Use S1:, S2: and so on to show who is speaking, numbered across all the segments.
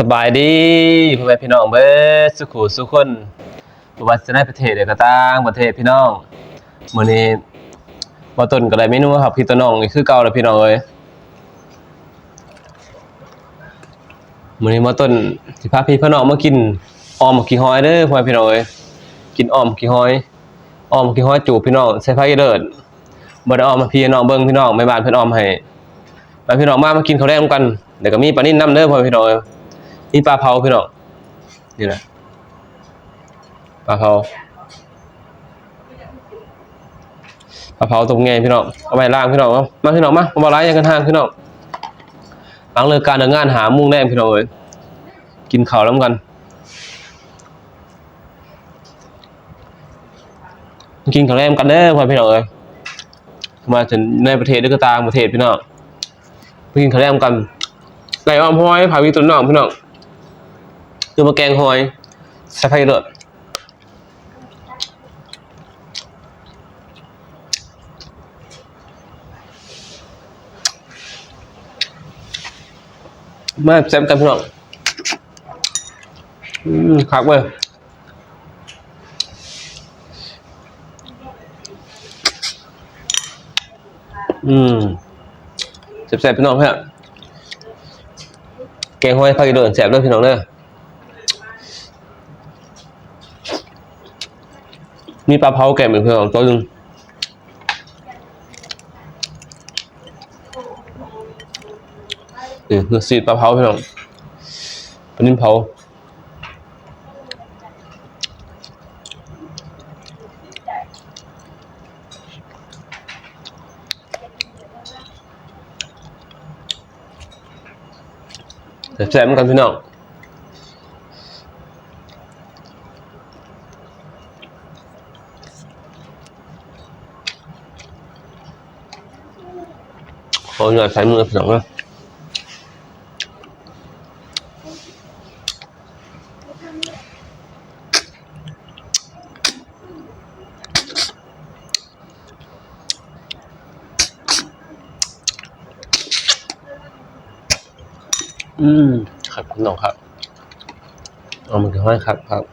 S1: สบายดีพ่อแม่พี่น้องเบิดสุขุสุขคนบว่าจะในประเทศใดก็ต่างประเทศพี่น้องมื้อนี้บ่ต้นก็ได้เมนูครับพี่ตัวน้องนี่คือเก่าแล้วพี่น้องเอ้ยมื้อนี้บ่ต้นสิพาพี่พี่น้องมากินออมขี้หอยเด้อพ่อแม่พี่น้องเอ้ยกินออมขี้หอยออมขี้หอยจูบพี่น้องใส่ไฟเลิศบ่ได้ออมมาพี่น้องเบิ่งพี่น้องแม่บ้านเพิ่นออมให้มาพี่น้องมามากินข้าวแลงกันเดี๋ยวก็มีปลานิ่นนํเด้อพ่อแม่พี่น้องเอ้ย นี่ปลาเผาพี่น้องนี่แหละปลาเผาปลาเผาตรงไงพี่น้องเอาไปล่างพี่น้องเอามาพี่น้องมามาบอร้ายยังกันทางพี่น้องหลังเลิกการเดินงานหามุ่งแน่พี่น้องเอ้ยกินข้าวแล้วกัน กินข้าวแรมกันเด้อพ่อพี่น้องเอ้ยมาถึงในประเทศหรือก็ตางประเทศพี่น้องไปกินข้าวแรมกันไก่อ้อมห้อยผาวีตุนน้องพี่น้อง คือมาแกงหอยสะไพเลิศมาแซมกันพี่น้องอืมคักเว้ยอืมแซ่บๆพี่น้องเพื่อนแกงหอยผักอีเดินแซ่บเลยพี่น้องเด้อ มีปลาเผาแกะเหมือนเพื่อนตัวหนึ่งนี่คือสีปลาเผาพี่น้องปลานิ่มเผาแต่แซ่บเหมือนกันพี่น้อง ขอหน่อยใช้มือพี่น้องนะอืม ครับพี่น้องครับ เอามันคือห้อยครับครับ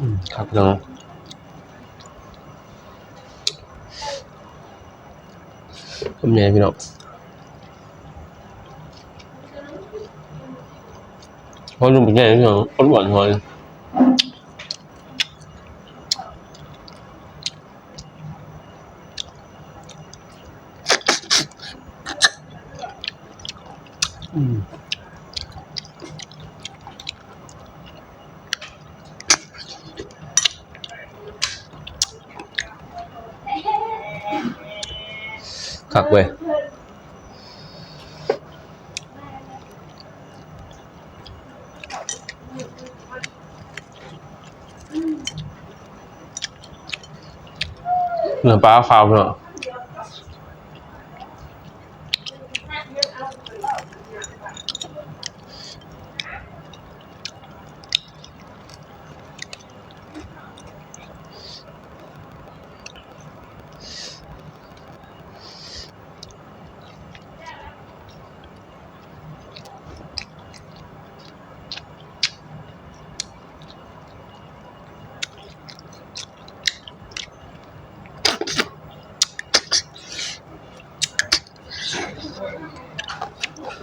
S1: อืม ครับพี่น้องผมเนี่ยพี่น้องพอลุงเป็นไงพี่น้องคนหวานหอยอืม คักเว้ยเนื้อปลาขาวพี่น้อง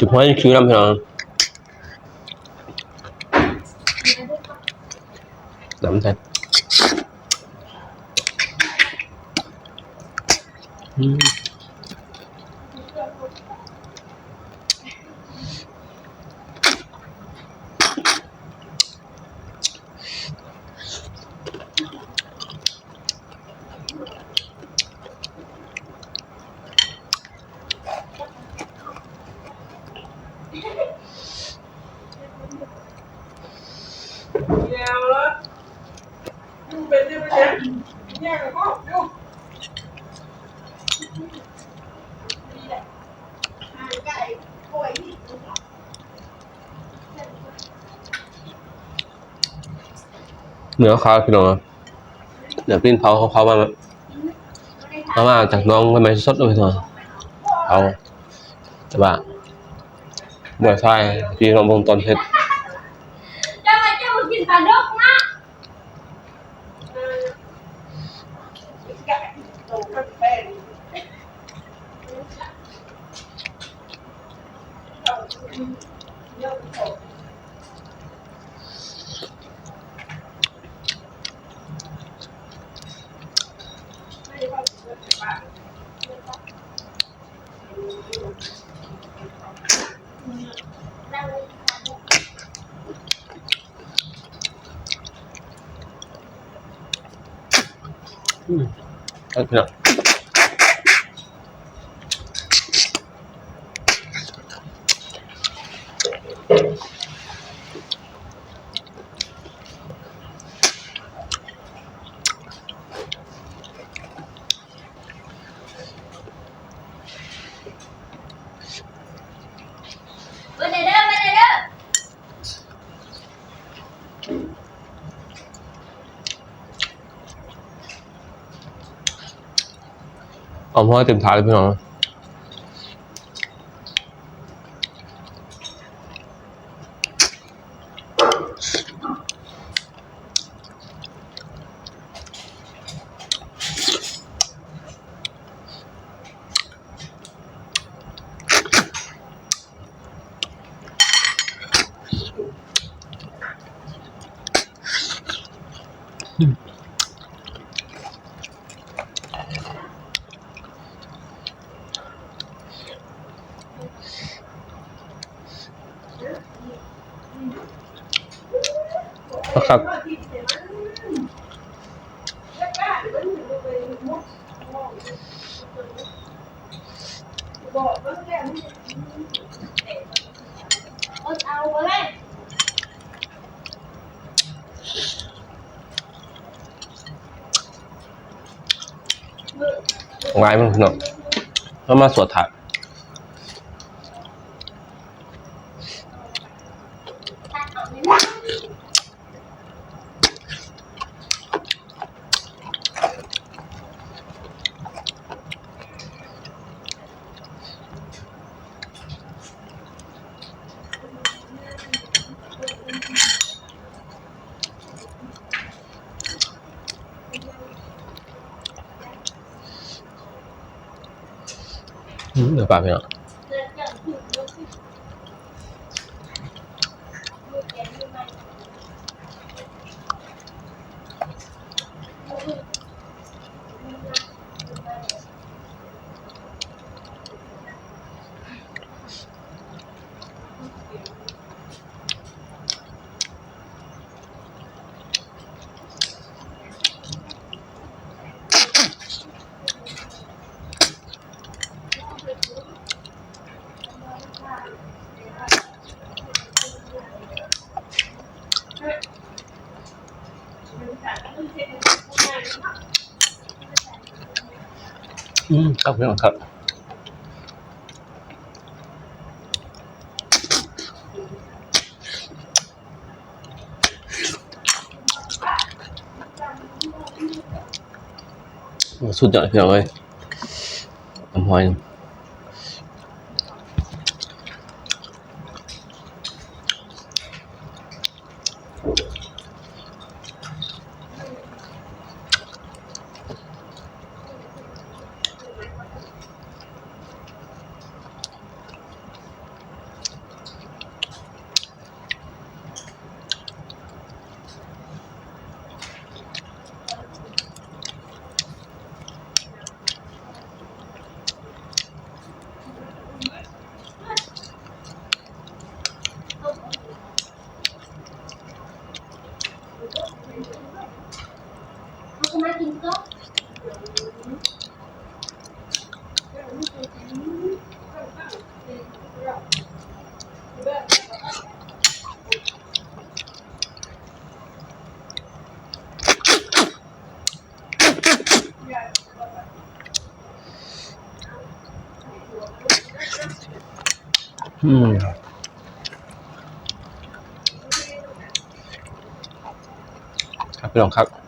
S1: จุดหัวยังคิ้ว น้ำพี่น้องน้ำแท้อืมเนื้อขาวพี่น้องเดี๋ยวปิ้นเผาเขาเผามามามาจากน้องไม่ไม่สดเลยพี่น้องเผาแต่ว่าเดี๋ยวใช่พี่น้องวงตอนเห็ด
S2: จะมาเจ้ามากินปลาดก นะ
S1: เอาพี่น้อง
S2: ไปเด้อไปเด้อ
S1: เอาห้อยเต็มถาดเลยพี่น้อง ครับ
S2: อดเอาไว้
S1: งายมันเน้องแล้วมาสวดถาด
S2: ตัดออกเลยนะ
S1: อืมเดี๋ยวปลาพี่น้อง
S2: เกิดอย่างถูกยกขึ้นลูกแกงลูกมัน
S1: อืมครับพี่น้องครับสุดยอดพี่น้องเลยน้ำหอย อืมครับพี่น้องครับ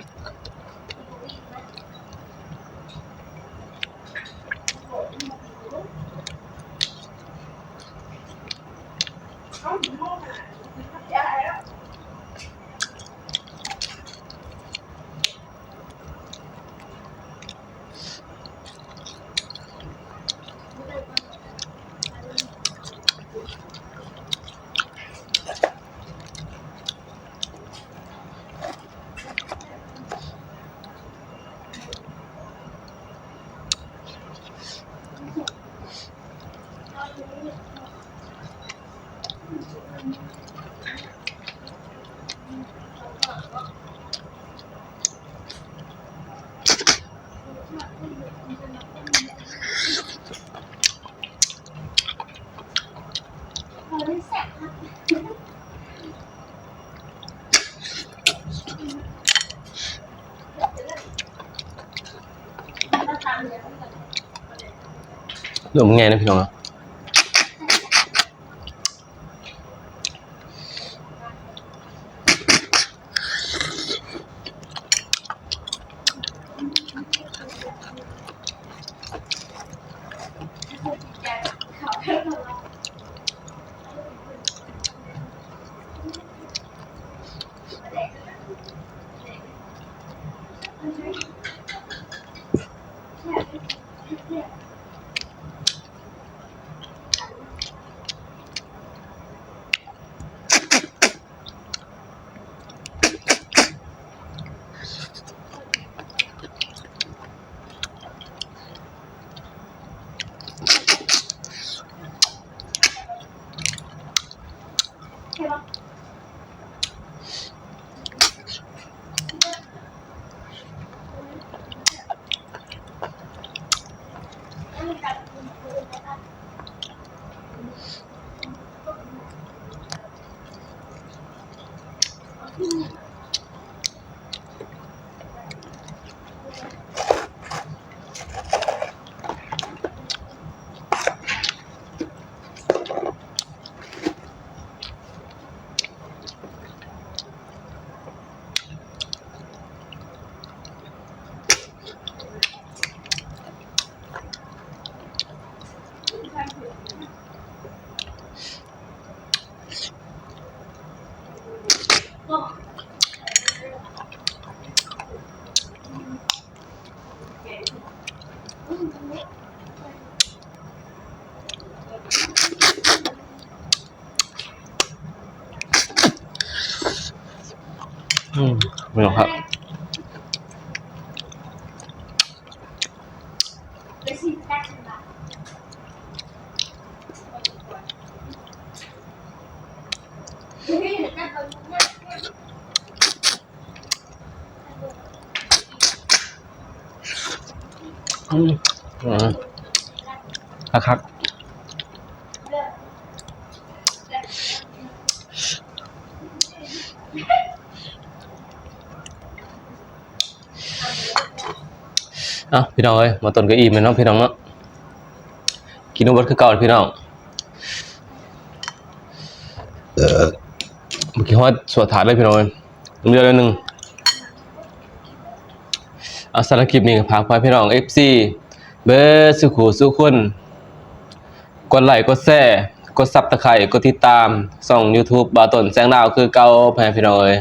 S2: ลยแซ่บครับมาตามเลยครับ
S1: เรื่องมันไงนะพี่น้องเนาะ
S2: Bye. อ้า
S1: พี่น้อง
S2: เอ้ย
S1: มาต้นก็อิ่มเลยเนาะพี่น้องเนาะกินนมเบดคือเก่าพี่น้องเมื่อกี้ฮอดสวดถาดเลยพี่น้องเอ้ยน้ำเดือดเลยหนึ่งอาสารบคลิปนี้ก็พาไปพี่น้อง FC เบอร์สุขูสุคนกดไลค์กดแชร์กดซับตะไคร่กดติดตามส่อง YouTube บาต้นแสงดาวคือเก่าพ่อแม่พี่น้องเอ้ย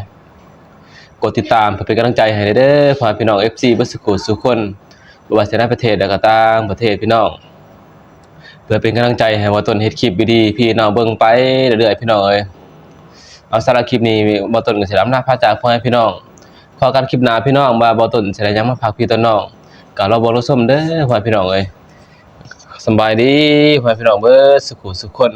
S1: กดติดตามเพื่อเป็นกำลังใจให้เด้อพ่อแม่พี่น้อง FC เบอร์สุขูสุคน บว่าจะในประเทศและก็ต่างประเทศพี่น้อง เพื่อเป็นกำลังใจให้ว่าต้นเฮ็ดคลิปดีๆพี่น้องเบิ่งไปเรื่อยๆพี่น้องเอ้ยเอาสารบคลิปนี้บ่ต้นก็สิรับหน้าพาจากพ่อแม่พี่น้องพอกันคลิปหน้าพี่น้องมาบ่ต้นสิได้ยังมาพักพี่ต้นน้องก็รอบ่รอส้มเด้อพ่อพี่น้องเอ้ยสบายดีพ่อพี่น้องเบิดสุขสุขคน